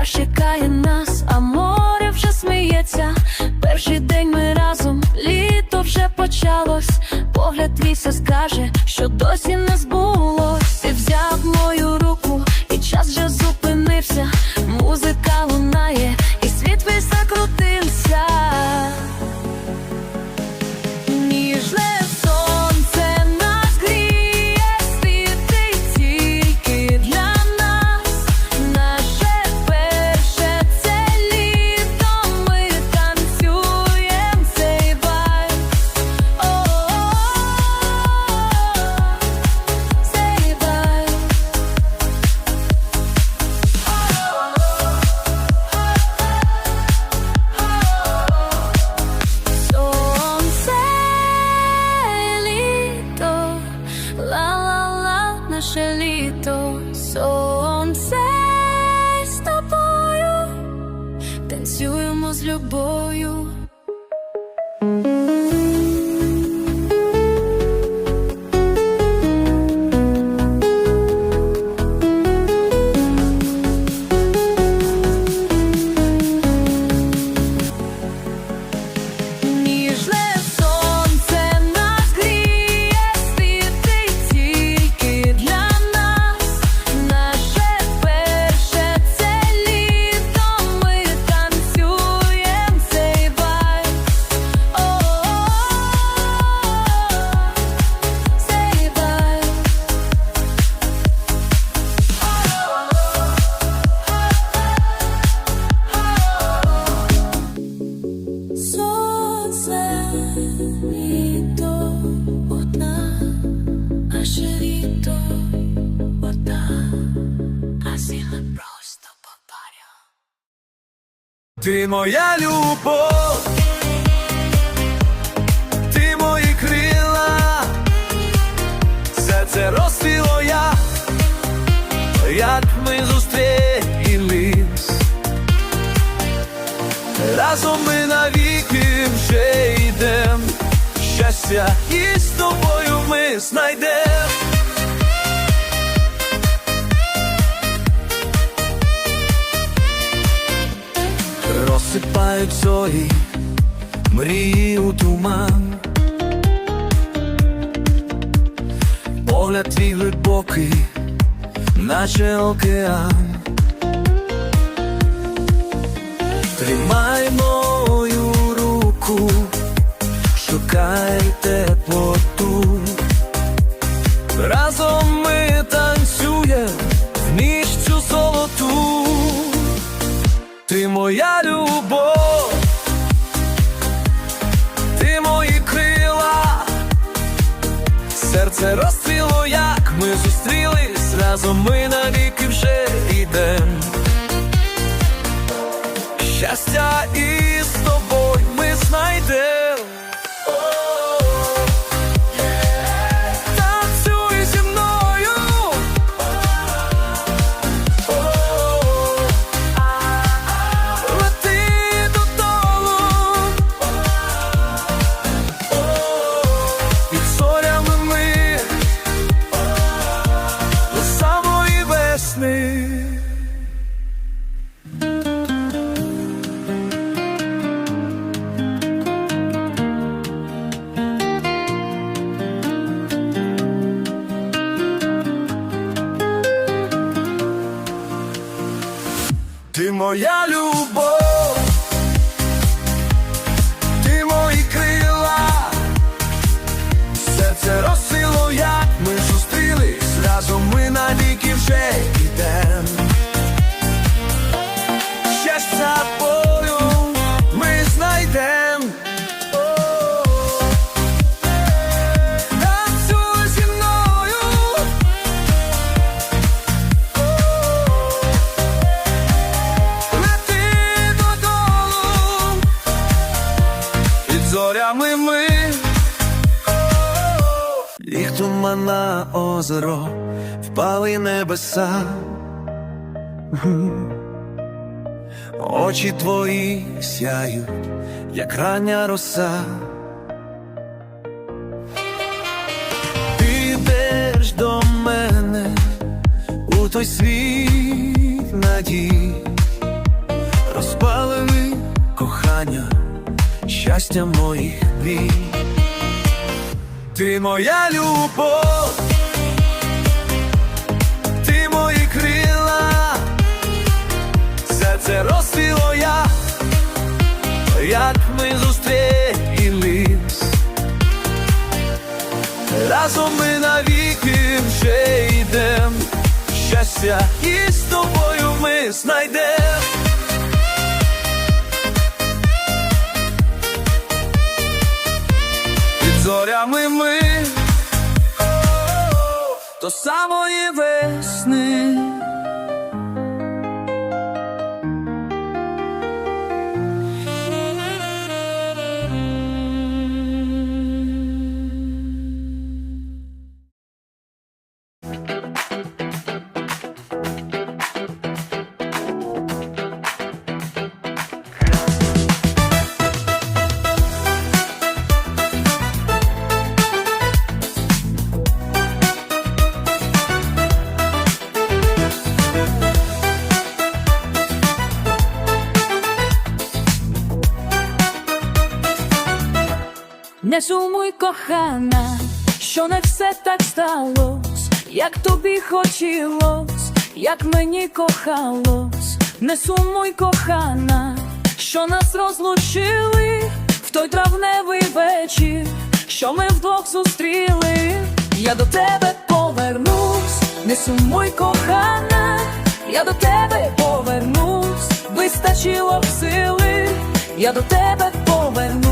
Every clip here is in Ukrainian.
пляж чекає нас, а море вже сміється. Перший день ми разом, літо вже почалось. Погляд твій все скаже, що досі не збулось. З любою. А сила просто попаря. Ти моя любов, ти мої крила, серце розсвіло я, як ми зустрілись. Разом ми навіки вже йдем, щастя і з тобою ми знайдем. Розсипають зорі, мрії у туман. Погляд твій глибокий, наче океан. Тримай серце розцвіло, як ми зустрілись, разом ми навіки вже йдем. Щастя і з тобою ми знайдем. Озеро, впали небеса. Очі твої сяють, як рання роса. Ти йдеш до мене у той світ надій, кохання, щастя моїх мрій. Ти моя любов, я, як ми зустрілись. Разом ми навіки вже йдем, щастя і з тобою ми знайдем. Під зорями ми до самої весни. Не сумуй, кохана, що не все так сталось, як тобі хотілось, як мені кохалось, не сумуй, кохана, що нас розлучили в той травневий вечір, що ми вдвох зустріли. Я до тебе повернусь, не сумуй, кохана, я до тебе повернусь, вистачило б сили, я до тебе повернусь,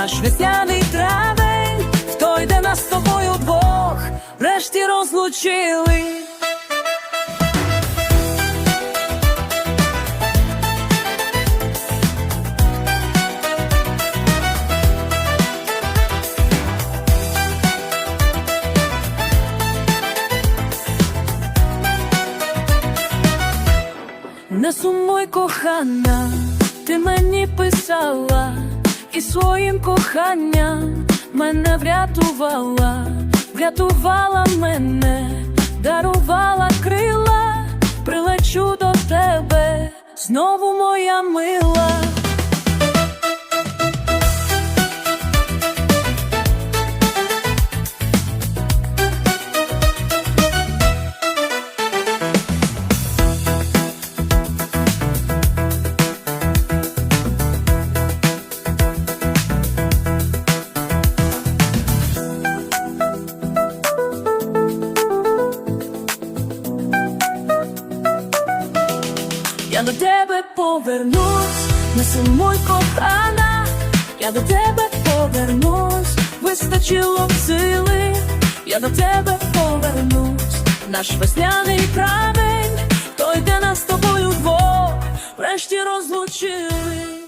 наш весняний травень, в той, де нас з тобою двох, врешті розлучили. Не сумуй, кохана, ти мені писала і своїм коханням мене врятувала, врятувала мене, дарувала крила, прилечу до тебе, знову моя мила. Повернусь, не сумуй, кохана, я до тебе повернусь, вистачило сили, я до тебе повернусь, наш весняний травень, той, де нас з тобою двох, врешті розлучили.